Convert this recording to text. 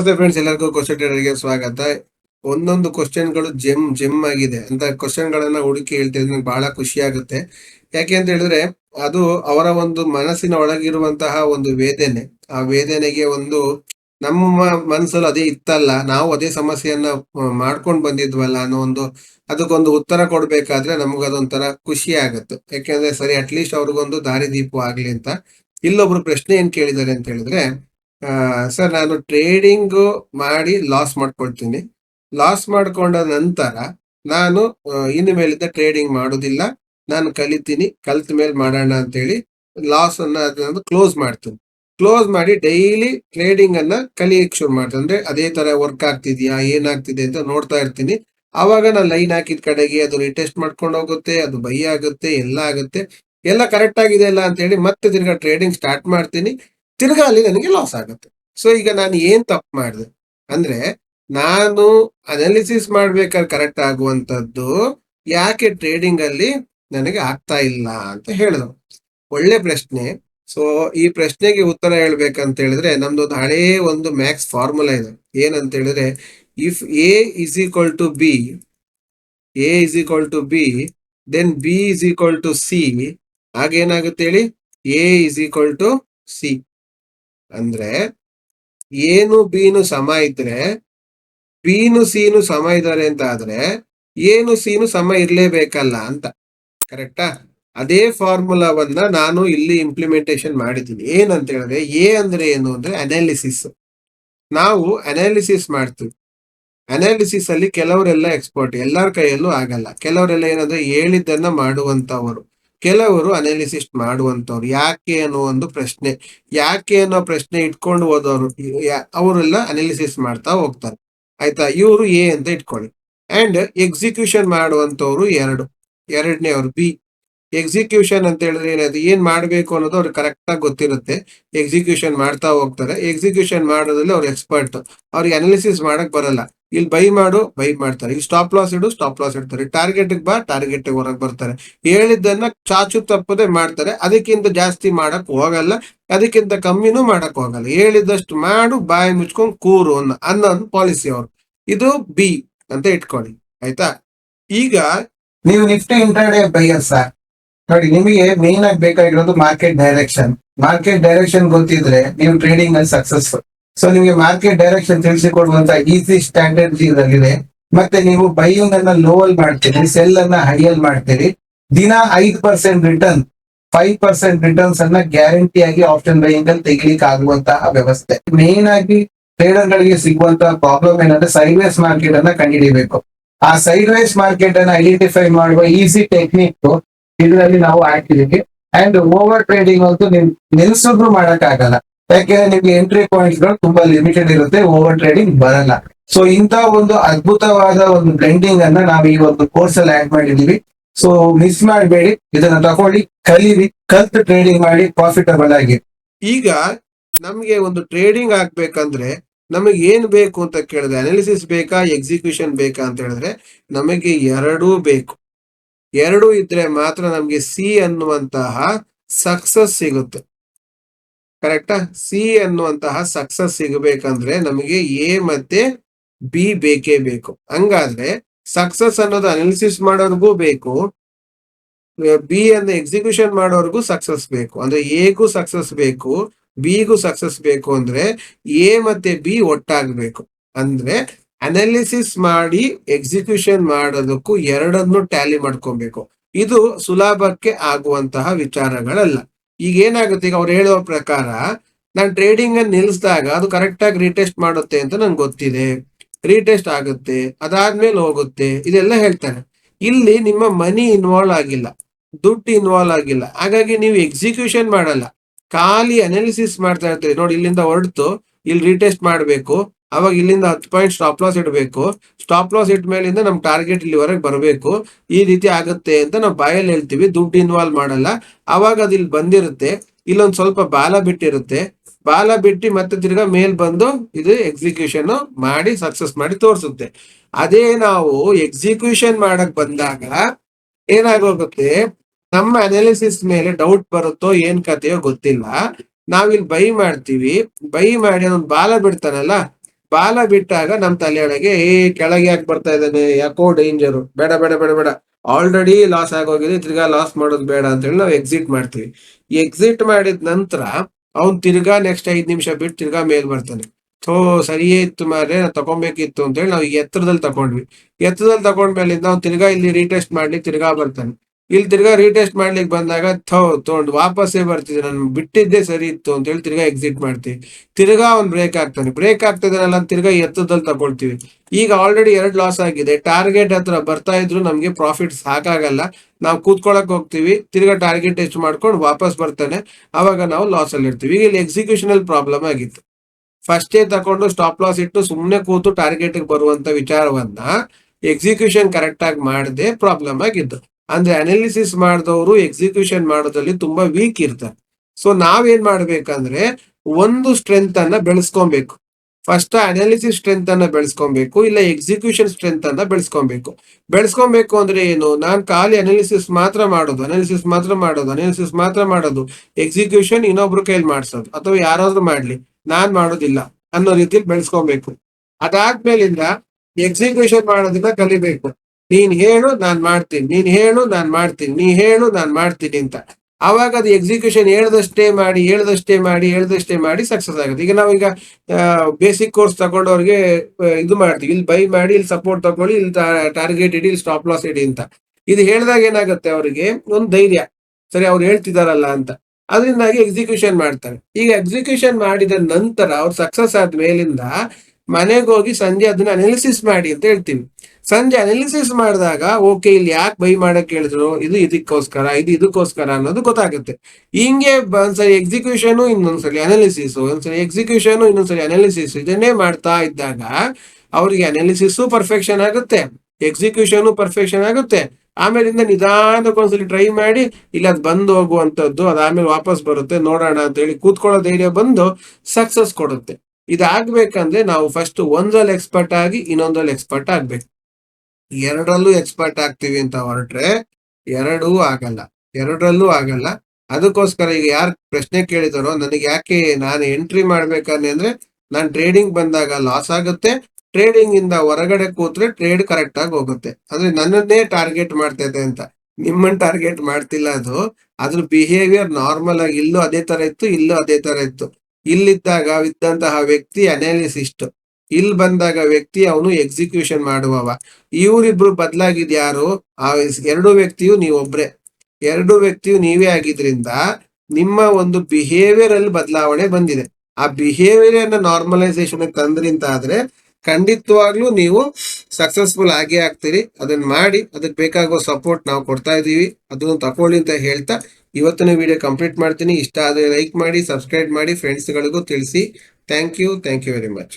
ನಮಸ್ತೆ ಫ್ರೆಂಡ್ಸ್ ಎಲ್ಲರಿಗೂ ಕ್ವಶನ್ ಸ್ವಾಗತ. ಒಂದೊಂದು ಕ್ವಶನ್ಗಳು ಜೆಮ್ ಜೆಮ್ ಆಗಿದೆ. ಅಂತ ಕ್ವಶನ್ ಗಳನ್ನ ಹುಡುಕಿ ಹೇಳ್ತಿದ್ರೆ ನಂಗೆ ಬಹಳ ಖುಷಿ ಆಗುತ್ತೆ. ಯಾಕೆ ಅಂತ ಹೇಳಿದ್ರೆ, ಅದು ಅವರ ಒಂದು ಮನಸ್ಸಿನ ಒಳಗಿರುವಂತಹ ಒಂದು ವೇದನೆ. ಆ ವೇದನೆಗೆ ಒಂದು ನಮ್ಮ ಮನಸ್ಸಲ್ಲಿ ಅದೇ ಇತ್ತಲ್ಲ, ನಾವು ಅದೇ ಸಮಸ್ಯೆಯನ್ನ ಮಾಡ್ಕೊಂಡು ಬಂದಿದ್ವಲ್ಲ ಅನ್ನೋ ಒಂದು ಅದಕ್ಕೊಂದು ಉತ್ತರ ಕೊಡ್ಬೇಕಾದ್ರೆ ನಮ್ಗೆ ಅದೊಂಥರ ಖುಷಿ ಆಗುತ್ತೆ. ಯಾಕೆಂದ್ರೆ ಸರಿ ಅಟ್ಲೀಸ್ಟ್ ಅವ್ರಿಗೊಂದು ದಾರಿದೀಪ ಆಗ್ಲಿ ಅಂತ. ಇಲ್ಲೊಬ್ರು ಪ್ರಶ್ನೆ ಏನ್ ಕೇಳಿದ್ದಾರೆ ಅಂತ ಹೇಳಿದ್ರೆ ಸರ್, ನಾನು ಟ್ರೇಡಿಂಗ್ ಮಾಡಿ ಲಾಸ್ ಮಾಡ್ಕೊಳ್ತೀನಿ. ಲಾಸ್ ಮಾಡ್ಕೊಂಡ ನಂತರ ನಾನು ಇನ್ನು ಮೇಲಿಂದ ಟ್ರೇಡಿಂಗ್ ಮಾಡೋದಿಲ್ಲ. ನಾನು ಕಲಿತೀನಿ, ಕಲ್ತ ಮೇಲೆ ಮಾಡೋಣ ಅಂತೇಳಿ ಲಾಸ್ ಅನ್ನ ಕ್ಲೋಸ್ ಮಾಡ್ತೀನಿ. ಕ್ಲೋಸ್ ಮಾಡಿ ಡೈಲಿ ಟ್ರೇಡಿಂಗ್ ಅನ್ನ ಕಲಿಯಕ್ಕೆ ಶುರು ಮಾಡ್ತೀನಿ. ಅಂದ್ರೆ ಅದೇ ತರ ವರ್ಕ್ ಆಗ್ತಿದ್ಯಾ, ಏನಾಗ್ತಿದೆ ಅಂತ ನೋಡ್ತಾ ಇರ್ತೀನಿ. ಅವಾಗ ನಾನು ಲೈನ್ ಹಾಕಿದ ಕಡೆಗೆ ಅದು ರಿಟೆಸ್ಟ್ ಮಾಡ್ಕೊಂಡು ಹೋಗುತ್ತೆ, ಅದು ಬೈ ಆಗುತ್ತೆ, ಎಲ್ಲ ಆಗುತ್ತೆ. ಎಲ್ಲ ಕರೆಕ್ಟ್ ಆಗಿದೆ ಅಲ್ಲ ಅಂತ ಹೇಳಿ ಮತ್ತೆ ತಿರ್ಗಾ ಟ್ರೇಡಿಂಗ್ ಸ್ಟಾರ್ಟ್ ಮಾಡ್ತೀನಿ. ತಿರ್ಗಾ ಅಲ್ಲಿ ನನಗೆ ಲಾಸ್ ಆಗುತ್ತೆ. ಸೊ ಈಗ ನಾನು ಏನ್ ತಪ್ಪು ಮಾಡಿದೆ? ಅಂದ್ರೆ ನಾನು ಅನಾಲಿಸಿಸ್ ಮಾಡ್ಬೇಕಾದ್ರೆ ಕರೆಕ್ಟ್ ಆಗುವಂತದ್ದು ಯಾಕೆ ಟ್ರೇಡಿಂಗ್ ಅಲ್ಲಿ ನನಗೆ ಆಗ್ತಾ ಇಲ್ಲ ಅಂತ ಹೇಳಿದ್ರು. ಒಳ್ಳೆ ಪ್ರಶ್ನೆ. ಸೊ ಈ ಪ್ರಶ್ನೆಗೆ ಉತ್ತರ ಹೇಳ್ಬೇಕಂತ ಹೇಳಿದ್ರೆ ನಮ್ದು ಒಂದು ಹಳೇ ಒಂದು ಮ್ಯಾಕ್ಸ್ ಫಾರ್ಮುಲಾ ಇದೆ. ಏನಂತ ಹೇಳಿದ್ರೆ if A is equal to B A is equal to B then B is equal to C ಆಗೇನಾಗುತ್ತೆ ಹೇಳಿ? A is equal to C ಅಂದ್ರೆ ಏನು ಬೀನು ಸಮ ಇದ್ರೆ, ಬೀನು ಸೀನು ಸಮ ಇದ್ದಾರೆ ಅಂತ ಆದ್ರೆ, ಏನು ಸೀನು ಸಮ ಇರ್ಲೇಬೇಕಲ್ಲ ಅಂತ. ಕರೆಕ್ಟಾ? ಅದೇ ಫಾರ್ಮುಲಾವನ್ನ ನಾನು ಇಲ್ಲಿ ಇಂಪ್ಲಿಮೆಂಟೇಶನ್ ಮಾಡಿದ್ದೀನಿ. ಏನಂತ ಹೇಳಿದ್ರೆ ಎ ಅಂದ್ರೆ ಏನು ಅಂದ್ರೆ ಅನಾಲಿಸಿಸ್ ನಾವು ಅನಾಲಿಸಿಸ್ ಮಾಡ್ತೀವಿ. ಅನಾಲಿಸಿಸ್ ಅಲ್ಲಿ ಕೆಲವರೆಲ್ಲ ಎಕ್ಸ್ಪರ್ಟ್ ಎಲ್ಲರ ಕೈಯಲ್ಲೂ ಆಗಲ್ಲ. ಕೆಲವರೆಲ್ಲ ಏನಂದ್ರೆ ಹೇಳಿದ್ದನ್ನ ಮಾಡುವಂತವರು ಕೆಲವರು ಅನಾಲಿಸಿಸ್ ಮಾಡುವಂಥವ್ರು. ಯಾಕೆ ಅನ್ನೋ ಒಂದು ಪ್ರಶ್ನೆ. ಯಾಕೆ ಅನ್ನೋ ಪ್ರಶ್ನೆ ಇಟ್ಕೊಂಡು ಹೋದವರು. ಅವರೆಲ್ಲ ಅನಾಲಿಸಿಸ್ ಮಾಡ್ತಾ ಹೋಗ್ತಾರೆ. ಆಯ್ತಾ? ಇವರು ಎ ಅಂತ ಇಟ್ಕೊಳ್ಳಿ. ಅಂಡ್ ಎಕ್ಸಿಕ್ಯೂಷನ್ ಮಾಡುವಂಥವ್ರು ಎರಡು. ಎರಡನೇ ಅವ್ರು ಬಿ. ಎಕ್ಸಿಕ್ಯೂಷನ್ ಅಂತ ಹೇಳಿದ್ರೆ ಏನದು ಏನ್ ಮಾಡಬೇಕು ಅನ್ನೋದು ಅವ್ರಿಗೆ ಕರೆಕ್ಟ್ ಆಗಿ ಗೊತ್ತಿರುತ್ತೆ. ಎಕ್ಸಿಕ್ಯೂಷನ್ ಮಾಡ್ತಾ ಹೋಗ್ತಾರೆ. ಎಕ್ಸಿಕ್ಯೂಷನ್ ಮಾಡೋದ್ರಲ್ಲಿ ಅವ್ರು ಎಕ್ಸ್ಪರ್ಟ್ ಅವ್ರಿಗೆ ಅನಾಲಿಸಿಸ್ ಮಾಡಕ್ ಬರಲ್ಲ. ಇಲ್ಲಿ ಬೈ ಮಾಡು ಬೈ ಮಾಡ್ತಾರೆ. ಈಗ ಸ್ಟಾಪ್ ಲಾಸ್ ಇಡು ಸ್ಟಾಪ್ ಲಾಸ್ ಇಡ್ತಾರೆ. ಟಾರ್ಗೆಟ್ ಬಾ ಟಾರ್ಗೆಟ್ ಹೊರಗೆ ಬರ್ತಾರೆ. ಹೇಳಿದ್ದನ್ನ ಚಾಚು ತಪ್ಪದೆ ಮಾಡ್ತಾರೆ. ಅದಕ್ಕಿಂತ ಜಾಸ್ತಿ ಮಾಡಕ್ ಹೋಗಲ್ಲ. ಅದಕ್ಕಿಂತ ಕಮ್ಮಿನೂ ಮಾಡಕ್ ಹೋಗಲ್ಲ. ಹೇಳಿದಷ್ಟು ಮಾಡು, ಬಾಯಿ ಮುಚ್ಕೊಂಡ್ ಕೂರು ಅನ್ನೋ ಒಂದು ಪಾಲಿಸಿ ಅವರು. ಇದು ಬಿ ಅಂತ ಇಟ್ಕೊಳ್ಳಿ. ಆಯ್ತಾ? ಈಗ ನೀವು ನಿಫ್ಟಿ ಇಂಟರ್ಡೇ ಬೈಯರ್ ಸರ್ ನೋಡಿ, ನಿಮಗೆ ಮೇನ್ ಆಗಿ ಬೇಕಾಗಿರೋದು ಮಾರ್ಕೆಟ್ ಡೈರೆಕ್ಷನ್ ಮಾರ್ಕೆಟ್ ಡೈರೆಕ್ಷನ್ ಗೊತ್ತಿದ್ರೆ ನೀವು ಟ್ರೇಡಿಂಗ್ ಅಲ್ಲಿ ಸಕ್ಸಸ್ಫುಲ್ ಸೊ ನಿಮಗೆ ಮಾರ್ಕೆಟ್ ಡೈರೆಕ್ಷನ್ ತಿಳಿಸಿಕೊಡುವಂತ ಈಸಿ ಸ್ಟ್ಯಾಂಡರ್ಡ್ ಇದೆ ಮತ್ತೆ ನೀವು ಬೈಯಿಂಗ್ ಅನ್ನ ಲೋವಲ್ ಮಾಡ್ತೀರಿ ಸೆಲ್ ಅನ್ನ ಹೈಯಲ್ ಮಾಡ್ತೀರಿ. ದಿನ ಐದ್ percent return five percent returns ಅನ್ನ ಗ್ಯಾರಂಟಿ ಆಗಿ ಆಪ್ಷನ್ ಬೈಯಿಂಗ್ ಅಲ್ಲಿ ತೆಗಿಲಿಕ್ಕೆ ಆಗುವಂತಹ ವ್ಯವಸ್ಥೆ. ಮೇನ್ ಆಗಿ ಟ್ರೇಡರ್ ಗಳಿಗೆ ಸಿಗುವಂತಹ ಪ್ರಾಬ್ಲಮ್ ಏನಂದ್ರೆ ಸೈಡ್ವೇಸ್ ಮಾರ್ಕೆಟ್ ಅನ್ನ ಕಂಡುಹಿಡಿಬೇಕು. ಆ ಸೈಡ್ವೇಸ್ ಮಾರ್ಕೆಟ್ ಅನ್ನ ಐಡೆಂಟಿಫೈ ಮಾಡುವ ಈಸಿ ಟೆಕ್ನಿಕ್ ಇದರಲ್ಲಿ ನಾವು ಹಾಕಿದೀವಿ. ಅಂಡ್ ಓವರ್ ಟ್ರೇಡಿಂಗ್ ಅಂತೂ ನಿಲ್ಸಿದ್ರು ಮಾಡಕ್ ಆಗಲ್ಲ ಯಾಕೆಂದ್ರೆ ನಿಮ್ಗೆ ಎಂಟ್ರಿ ಪಾಯಿಂಟ್ಸ್ಗಳು ತುಂಬಾ ಲಿಮಿಟೆಡ್ ಇರುತ್ತೆ ಓವರ್ ಟ್ರೇಡಿಂಗ್ ಬರಲ್ಲ. ಸೊ ಇಂತ ಒಂದು ಅದ್ಭುತವಾದ ಒಂದು ಬ್ಲೆಂಡಿಂಗ್ ಅನ್ನ ನಾವು ಈ ಒಂದು ಕೋರ್ಸ್ ಅಲ್ಲಿ ಆಡ್ ಮಾಡಿದೀವಿ. ಸೊ ಮಿಸ್ ಮಾಡಬೇಡಿ, ಇದನ್ನ ತಗೊಳ್ಳಿ ಕಲೀರಿ, ಕಲ್ತ್ ಟ್ರೇಡಿಂಗ್ ಮಾಡಿ ಪ್ರಾಫಿಟಬಲ್ ಆಗಿ. ಈಗ ನಮ್ಗೆ ಒಂದು ಟ್ರೇಡಿಂಗ್ ಆಗ್ಬೇಕಂದ್ರೆ ನಮಗೆ ಏನ್ ಬೇಕು ಅಂತ ಕೇಳಿದ್ರೆ ಅನಾಲಿಸಿಸ್ ಬೇಕಾ ಎಕ್ಸಿಕ್ಯೂಷನ್ ಬೇಕಾ ಅಂತ ಹೇಳಿದ್ರೆ ನಮಗೆ ಎರಡೂ ಬೇಕು. ಎರಡೂ ಇದ್ರೆ ಮಾತ್ರ ನಮ್ಗೆ ಸಿ ಅನ್ನುವಂತಹ ಸಕ್ಸಸ್ ಸಿಗುತ್ತೆ. ಕರೆಕ್ಟಾ? ಸಿ ಅನ್ನುವಂತಹ ಸಕ್ಸಸ್ ಸಿಗಬೇಕಂದ್ರೆ ನಮಗೆ ಎ ಮತ್ತೆ ಬಿ ಬೇಕೇ ಬೇಕು. ಹಂಗಾದ್ರೆ ಸಕ್ಸಸ್ ಅನ್ನೋದು ಅನಾಲಿಸಿಸ್ ಮಾಡೋರ್ಗೂ ಬೇಕು ಬಿ ಅನ್ನು ಎಕ್ಸಿಕ್ಯೂಷನ್ ಮಾಡೋರ್ಗೂ ಸಕ್ಸಸ್ ಬೇಕು. ಅಂದ್ರೆ ಎಗೂ ಸಕ್ಸಸ್ ಬೇಕು ಬಿಗೂ ಸಕ್ಸಸ್ ಬೇಕು ಅಂದ್ರೆ ಎ ಮತ್ತೆ ಬಿ ಒಟ್ಟಾಗಬೇಕು. ಅಂದ್ರೆ ಅನಾಲಿಸಿಸ್ ಮಾಡಿ ಎಕ್ಸಿಕ್ಯೂಷನ್ ಮಾಡೋದಕ್ಕೂ ಎರಡನ್ನು ಟ್ಯಾಲಿ ಮಾಡ್ಕೊಬೇಕು. ಇದು ಸುಲಭಕ್ಕೆ ಆಗುವಂತಹ ವಿಚಾರಗಳಲ್ಲ. ಈಗ ಏನಾಗುತ್ತೆ? ಈಗ ಅವ್ರು ಹೇಳುವ ಪ್ರಕಾರ ನಾನು ಟ್ರೇಡಿಂಗ್ ಅನ್ನು ನಿಲ್ಲಿಸಿದಾಗ ಅದು ಕರೆಕ್ಟಾಗಿ ರೀಟೆಸ್ಟ್ ಮಾಡುತ್ತೆ ಅಂತ ನಂಗೆ ಗೊತ್ತಿದೆ. ರೀಟೆಸ್ಟ್ ಆಗುತ್ತೆ, ಅದಾದ್ಮೇಲೆ ಹೋಗುತ್ತೆ, ಇದೆಲ್ಲ ಹೇಳ್ತಾರೆ. ಇಲ್ಲಿ ನಿಮ್ಮ ಮನಿ ಇನ್ವಾಲ್ವ್ ಆಗಿಲ್ಲ, ದುಡ್ಡು ಇನ್ವಾಲ್ವ್ ಆಗಿಲ್ಲ. ಹಾಗಾಗಿ ನೀವು ಎಕ್ಸಿಕ್ಯೂಷನ್ ಮಾಡಲ್ಲ. ಖಾಲಿ ಅನಾಲಿಸಿಸ್ ಮಾಡ್ತಾ ಇರ್ತೀರಿ. ನೋಡಿ ಇಲ್ಲಿಂದ ಹೊರಡ್ತು ಇಲ್ಲಿ ರೀಟೆಸ್ಟ್ ಮಾಡಬೇಕು. ಅವಾಗ ಇಲ್ಲಿಂದ ಹತ್ತು ಪಾಯಿಂಟ್ ಸ್ಟಾಪ್ ಲಾಸ್ ಇಡಬೇಕು. ಸ್ಟಾಪ್ ಲಾಸ್ ಇಟ್ಟ ಮೇಲಿಂದ ನಮ್ ಟಾರ್ಗೆಟ್ ಇಲ್ಲಿವರೆಗೆ ಬರಬೇಕು. ಈ ರೀತಿ ಆಗುತ್ತೆ ಅಂತ ನಾವು ಬಾಯಲ್ಲಿ ಹೇಳ್ತೀವಿ. ದುಡ್ಡು ಇನ್ವಾಲ್ವ್ ಮಾಡಲ್ಲ. ಅವಾಗ ಅದು ಇಲ್ಲಿ ಬಂದಿರುತ್ತೆ. ಇಲ್ಲೊಂದು ಸ್ವಲ್ಪ ಬಾಲ ಬಿಟ್ಟಿರುತ್ತೆ. ಬಾಲ ಬಿಟ್ಟು ಮತ್ತೆ ತಿರ್ಗಾ ಮೇಲ್ ಬಂದು ಇದು ಎಕ್ಸಿಕ್ಯೂಷನ್ ಮಾಡಿ ಸಕ್ಸಸ್ ಮಾಡಿ ತೋರಿಸುತ್ತೆ. ಅದೇ ನಾವು ಎಕ್ಸಿಕ್ಯೂಷನ್ ಮಾಡಕ್ ಬಂದಾಗ ಏನಾಗೋಗುತ್ತೆ? ನಮ್ಮ ಅನಾಲಿಸಿಸ್ ಮೇಲೆ ಡೌಟ್ ಬರುತ್ತೋ ಏನ್ ಕಥೆಯೋ ಗೊತ್ತಿಲ್ಲ. ನಾವಿಲ್ಲಿ ಬೈ ಮಾಡ್ತೀವಿ. ಬೈ ಮಾಡಿ ಅದೊಂದು ಬಾಲ ಬಿಡ್ತಾನಲ್ಲ ಬಾಲ ಬಿಟ್ಟಾಗ ನಮ್ ತಲೆಯೊಳಗೆ, ಏ, ಕೆಳಗೆ ಯಾಕೆ ಬರ್ತಾ ಇದ್ದಾನೆ? ಯಾಕೋ ಡೇಂಜರು ಬೇಡ ಬೇಡ ಬೇಡ ಬೇಡ. ಆಲ್ರೆಡಿ ಲಾಸ್ ಆಗೋಗಿದೆ, ತಿರ್ಗಾ ಲಾಸ್ ಮಾಡೋದು ಬೇಡ ಅಂತ ಹೇಳಿ ನಾವು ಎಕ್ಸಿಟ್ ಮಾಡ್ತೀವಿ. ಎಕ್ಸಿಟ್ ಮಾಡಿದ ನಂತರ ಅವ್ನ್ ತಿರ್ಗಾ ನೆಕ್ಸ್ಟ್ ಐದ್ ನಿಮಿಷ ಬಿಟ್ಟು ತಿರ್ಗಾ ಮೇಲ್ ಬರ್ತಾನೆ. ಸೋ ಸರಿಯೇ ಇತ್ತು ಮಾರ್ರೆ ನಾವು ತಗೊಬೇಕಿತ್ತು ಅಂತ ಹೇಳಿ ನಾವು ಎತ್ತರದಲ್ಲಿ ತಗೊಂಡ್ವಿ ಎತ್ತರದಲ್ಲಿ ತಗೊಂಡ್ಮೇಲಿಂದ ಅವ್ನು ತಿರ್ಗಾ ಇಲ್ಲಿ ರೀಟೆಸ್ಟ್ ಮಾಡ್ಲಿ ತಿರ್ಗಾ ಬರ್ತಾನೆ. ಇಲ್ಲಿ ತಿರ್ಗಾ ರೀಟೆಸ್ಟ್ ಮಾಡ್ಲಿಕ್ಕೆ ಬಂದಾಗ ಥೋ, ತೊಗೊಂಡು ವಾಪಸ್ಸೇ ಬರ್ತಿದ್ದೆ ನಾನು ಬಿಟ್ಟಿದ್ದೆ ಸರಿ ಇತ್ತು ಅಂತ ಹೇಳಿ ತಿರ್ಗಾ ಎಕ್ಸಿಟ್ ಮಾಡ್ತೀವಿ ತಿರ್ಗಾ ಅವ್ನು ಬ್ರೇಕ್ ಆಗ್ತಾನೆ ಬ್ರೇಕ್ ಆಗ್ತಿದಾನಲ್ಲ ಅಂತ ತಿರ್ಗಾ ಎತ್ತದಲ್ಲಿ ತಗೊಳ್ತೀವಿ. ಈಗ ಆಲ್ರೆಡಿ ಎರಡು ಲಾಸ್ ಆಗಿದೆ. ಟಾರ್ಗೆಟ್ ಹತ್ರ ಬರ್ತಾ ಇದ್ರು ನಮಗೆ ಪ್ರಾಫಿಟ್ ಸಾಕಾಗಲ್ಲ. ನಾವು ಕೂತ್ಕೊಳಕ್ ಹೋಗ್ತೀವಿ. ತಿರ್ಗಾ ಟಾರ್ಗೆಟ್ ಟೆಸ್ಟ್ ಮಾಡ್ಕೊಂಡು ವಾಪಸ್ ಬರ್ತಾನೆ. ಅವಾಗ ನಾವು ಲಾಸ್ ಅಲ್ಲಿ ಇರ್ತೀವಿ. ಈಗ ಇಲ್ಲಿ ಎಕ್ಸಿಕ್ಯೂಷನಲ್ ಪ್ರಾಬ್ಲಮ್ ಆಗಿತ್ತು. ಫಸ್ಟೇ ತಗೊಂಡು ಸ್ಟಾಪ್ ಲಾಸ್ ಇಟ್ಟು ಸುಮ್ಮನೆ ಕೂತು ಟಾರ್ಗೆಟ್ ಬರುವಂತ ವಿಚಾರವನ್ನ ಎಕ್ಸಿಕ್ಯೂಷನ್ ಕರೆಕ್ಟ್ ಆಗಿ ಮಾಡದೆ ಪ್ರಾಬ್ಲಮ್ ಆಗಿದ್ದು. ಅಂದ್ರೆ ಅನಾಲಿಸಿಸ್ ಮಾಡಿದವರು ಎಕ್ಸಿಕ್ಯೂಷನ್ ಮಾಡೋದ್ರಲ್ಲಿ ತುಂಬಾ ವೀಕ್ ಇರ್ತಾರೆ. ಸೊ ನಾವೇನ್ ಮಾಡ್ಬೇಕಂದ್ರೆ ಒಂದು ಸ್ಟ್ರೆಂತ್ ಅನ್ನ ಬೆಳೆಸ್ಕೊಬೇಕು. ಫಸ್ಟ್ ಅನಾಲಿಸಿಸ್ ಸ್ಟ್ರೆಂತ್ ಅನ್ನ ಬೆಳೆಸ್ಕೊಬೇಕು, ಇಲ್ಲ ಎಕ್ಸಿಕ್ಯೂಷನ್ ಸ್ಟ್ರೆಂತ್ ಅನ್ನ ಬೆಳೆಸ್ಕೊಬೇಕು. ಬೆಳೆಸ್ಕೊಬೇಕು ಅಂದ್ರೆ ಏನು? ನಾನ್ ಖಾಲಿ ಅನಾಲಿಸಿಸ್ ಮಾತ್ರ ಮಾಡೋದು ಅನಾಲಿಸಿಸ್ ಮಾತ್ರ ಮಾಡೋದು ಅನಾಲಿಸಿಸ್ ಮಾತ್ರ ಮಾಡೋದು ಎಕ್ಸಿಕ್ಯೂಷನ್ ಇನ್ನೊಬ್ರು ಕೈಲಿ ಮಾಡಿಸೋದು, ಅಥವಾ ಯಾರಾದ್ರೂ ಮಾಡ್ಲಿ, ನಾನ್ ಮಾಡೋದಿಲ್ಲ ಅನ್ನೋ ರೀತಿಲಿ ಬೆಳೆಸ್ಕೊಬೇಕು. ಅದಾದ್ಮೇಲಿಂದ ಎಕ್ಸಿಕ್ಯೂಷನ್ ಮಾಡೋದನ್ನ ಕಲಿಬೇಕು. ನೀನ್ ಹೇಳು, ನಾನ್ ಮಾಡ್ತೀನಿ. ನೀನ್ ಹೇಳು, ನಾನ್ ಮಾಡ್ತೀನಿ. ನೀ ಹೇಳು, ನಾನ್ ಮಾಡ್ತೀನಿ ಅಂತ. ಅವಾಗ ಅದು ಎಕ್ಸಿಕ್ಯೂಷನ್ ಹೇಳ್ದಷ್ಟೇ ಮಾಡಿ ಹೇಳ್ದಷ್ಟೇ ಮಾಡಿ ಹೇಳ್ದಷ್ಟೇ ಮಾಡಿ ಸಕ್ಸಸ್ ಆಗುತ್ತೆ. ಈಗ ನಾವೀಗ ಬೇಸಿಕ್ ಕೋರ್ಸ್ ತಗೊಂಡವ್ರಿಗೆ ಇದು ಮಾಡ್ತೀವಿ. ಇಲ್ಲಿ ಬೈ ಮಾಡಿ, ಇಲ್ಲಿ ಸಪೋರ್ಟ್ ತಗೊಳ್ಳಿ, ಇಲ್ಲಿ ಟಾರ್ಗೆಟ್ ಇಡಿ, ಇಲ್ಲಿ ಸ್ಟಾಪ್ ಲಾಸ್ ಇಡಿ ಅಂತ. ಇದು ಹೇಳಿದಾಗ ಏನಾಗುತ್ತೆ ಅವರಿಗೆ? ಒಂದು ಧೈರ್ಯ. ಸರಿ, ಅವ್ರು ಹೇಳ್ತಿದಾರಲ್ಲ ಅಂತ. ಅದರಿಂದಾಗಿ ಎಕ್ಸಿಕ್ಯೂಷನ್ ಮಾಡ್ತಾರೆ. ಈಗ ಎಕ್ಸಿಕ್ಯೂಷನ್ ಮಾಡಿದ ನಂತರ ಅವ್ರು ಸಕ್ಸಸ್ ಆದ ಮೇಲಿಂದ ಮನೆಗೆ ಹೋಗಿ ಸಂಜೆ ಅದನ್ನ ಅನಾಲಿಸಿಸ್ ಮಾಡಿ ಅಂತ ಹೇಳ್ತೀವಿ ಸಂಜೆ ಅನಾಲಿಸಿಸ್ ಮಾಡಿದಾಗ ಓಕೆ ಇಲ್ಲಿ ಯಾಕೆ ಬೈ ಮಾಡಕ್ ಹೇಳಿದ್ರು ಇದು ಇದಕ್ಕೋಸ್ಕರ ಇದು ಇದಕ್ಕೋಸ್ಕರ ಅನ್ನೋದು ಗೊತ್ತಾಗುತ್ತೆ. ಹಿಂಗೆ ಒಂದ್ಸರಿ ಎಕ್ಸಿಕ್ಯೂಷನ್ ಇನ್ನೊಂದ್ಸರಿ ಅನಾಲಿಸಿಸ್ ಒಂದ್ಸರಿ ಎಕ್ಸಿಕ್ಯೂಷನ್ ಇನ್ನೊಂದ್ಸರಿ ಅನಾಲಿಸಿಸ್ ಇದನ್ನೇ ಮಾಡ್ತಾ ಇದ್ದಾಗ ಅವ್ರಿಗೆ ಅನಾಲಿಸಿಸ್ ಪರ್ಫೆಕ್ಷನ್ ಆಗುತ್ತೆ ಎಕ್ಸಿಕ್ಯೂಷನ್ ಪರ್ಫೆಕ್ಷನ್ ಆಗುತ್ತೆ. ಆಮೇಲಿಂದ ನಿಧಾನಕ್ಕೆ ಒಂದ್ಸಲಿ ಟ್ರೈ ಮಾಡಿ, ಇಲ್ಲ ಅದು ಬಂದು ಹೋಗುವಂಥದ್ದು ಅದಾದ್ಮೇಲೆ ವಾಪಸ್ ಬರುತ್ತೆ, ನೋಡೋಣ ಅಂತ ಹೇಳಿ ಕೂತ್ಕೊಳ್ಳೋ ಧೈರ್ಯ ಬಂದು ಸಕ್ಸಸ್ ಕೊಡುತ್ತೆ. ಇದಾಗ್ಬೇಕಂದ್ರೆ ನಾವು ಫಸ್ಟ್ ಒಂದ್ರಲ್ಲಿ ಎಕ್ಸ್ಪರ್ಟ್ ಆಗಿ ಇನ್ನೊಂದ್ರಲ್ಲಿ ಎಕ್ಸ್ಪರ್ಟ್ ಆಗ್ಬೇಕು. ಎರಡರಲ್ಲೂ ಎಕ್ಸ್ಪರ್ಟ್ ಆಗ್ತೀವಿ ಅಂತ ಹೊರಟ್ರೆ ಎರಡೂ ಆಗಲ್ಲ. ಎರಡರಲ್ಲೂ ಆಗಲ್ಲ. ಅದಕ್ಕೋಸ್ಕರ ಈಗ ಯಾರು ಪ್ರಶ್ನೆ ಕೇಳಿದಾರೋ, ನನಗೆ ಯಾಕೆ ನಾನು ಎಂಟ್ರಿ ಮಾಡ್ಬೇಕಂದ್ರೆ ಅಂದ್ರೆ ನಾನು ಟ್ರೇಡಿಂಗ್ ಬಂದಾಗ ಲಾಸ್ ಆಗುತ್ತೆ. ಟ್ರೇಡಿಂಗ್ ಇಂದ ಹೊರಗಡೆ ಕೂತ್ರೆ ಟ್ರೇಡ್ ಕರೆಕ್ಟ್ ಆಗಿ ಹೋಗುತ್ತೆ. ಅಂದ್ರೆ ನನ್ನನ್ನೇ ಟಾರ್ಗೆಟ್ ಮಾಡ್ತಾ ಇದೆ ಅಂತ. ನಿಮ್ಮನ್ನ ಟಾರ್ಗೆಟ್ ಮಾಡ್ತಿಲ್ಲ ಅದು. ಅದ್ರ ಬಿಹೇವಿಯರ್ ನಾರ್ಮಲ್ ಆಗಿ ಇಲ್ಲೂ ಅದೇ ತರ ಇತ್ತು, ಇಲ್ಲೂ ಅದೇ ತರ ಇತ್ತು. ಇಲ್ಲಿದ್ದಾಗ ಇದ್ದಂತಹ ವ್ಯಕ್ತಿ ಅನಾಲಿಸಿಸ್ಟ್ ಇಲ್ಲಿ ಬಂದಾಗ ವ್ಯಕ್ತಿ ಅವನು ಎಕ್ಸಿಕ್ಯೂಷನ್ ಮಾಡುವವ. ಇವರಿಬ್ರು ಬದಲಾಗಿದ್ ಯಾರು? ಆ ಎರಡು ವ್ಯಕ್ತಿಯು ನೀವೊಬ್ರೆ. ಎರಡು ವ್ಯಕ್ತಿಯು ನೀವೇ ಆಗಿದ್ರಿಂದ ನಿಮ್ಮ ಒಂದು ಬಿಹೇವಿಯರ್ ಅಲ್ಲಿ ಬದಲಾವಣೆ ಬಂದಿದೆ. ಆ ಬಿಹೇವಿಯರ್ ಅನ್ನ ನಾರ್ಮಲೈಸೇಷನ್ ತಂದ್ರಿಂತ ಆದ್ರೆ ಖಂಡಿತವಾಗ್ಲೂ ನೀವು ಸಕ್ಸಸ್ಫುಲ್ ಆಗೇ ಆಗ್ತೀರಿ. ಅದನ್ನ ಮಾಡಿ ಅದಕ್ಕೆ ಬೇಕಾಗುವ ಸಪೋರ್ಟ್ ನಾವು ಕೊಡ್ತಾ ಇದೀವಿ. ಅದನ್ನು ತಕೊಳ್ಳಿ ಅಂತ ಹೇಳ್ತಾ ಇವತ್ತಿನ ವಿಡಿಯೋ ಕಂಪ್ಲೀಟ್ ಮಾಡ್ತೀನಿ. ಇಷ್ಟ ಆದರೆ ಲೈಕ್ ಮಾಡಿ ಸಬ್ಸ್ಕ್ರೈಬ್ ಮಾಡಿ ಫ್ರೆಂಡ್ಸ್ಗಳಿಗೂ ತಿಳಿಸಿ. Thank you thank you very much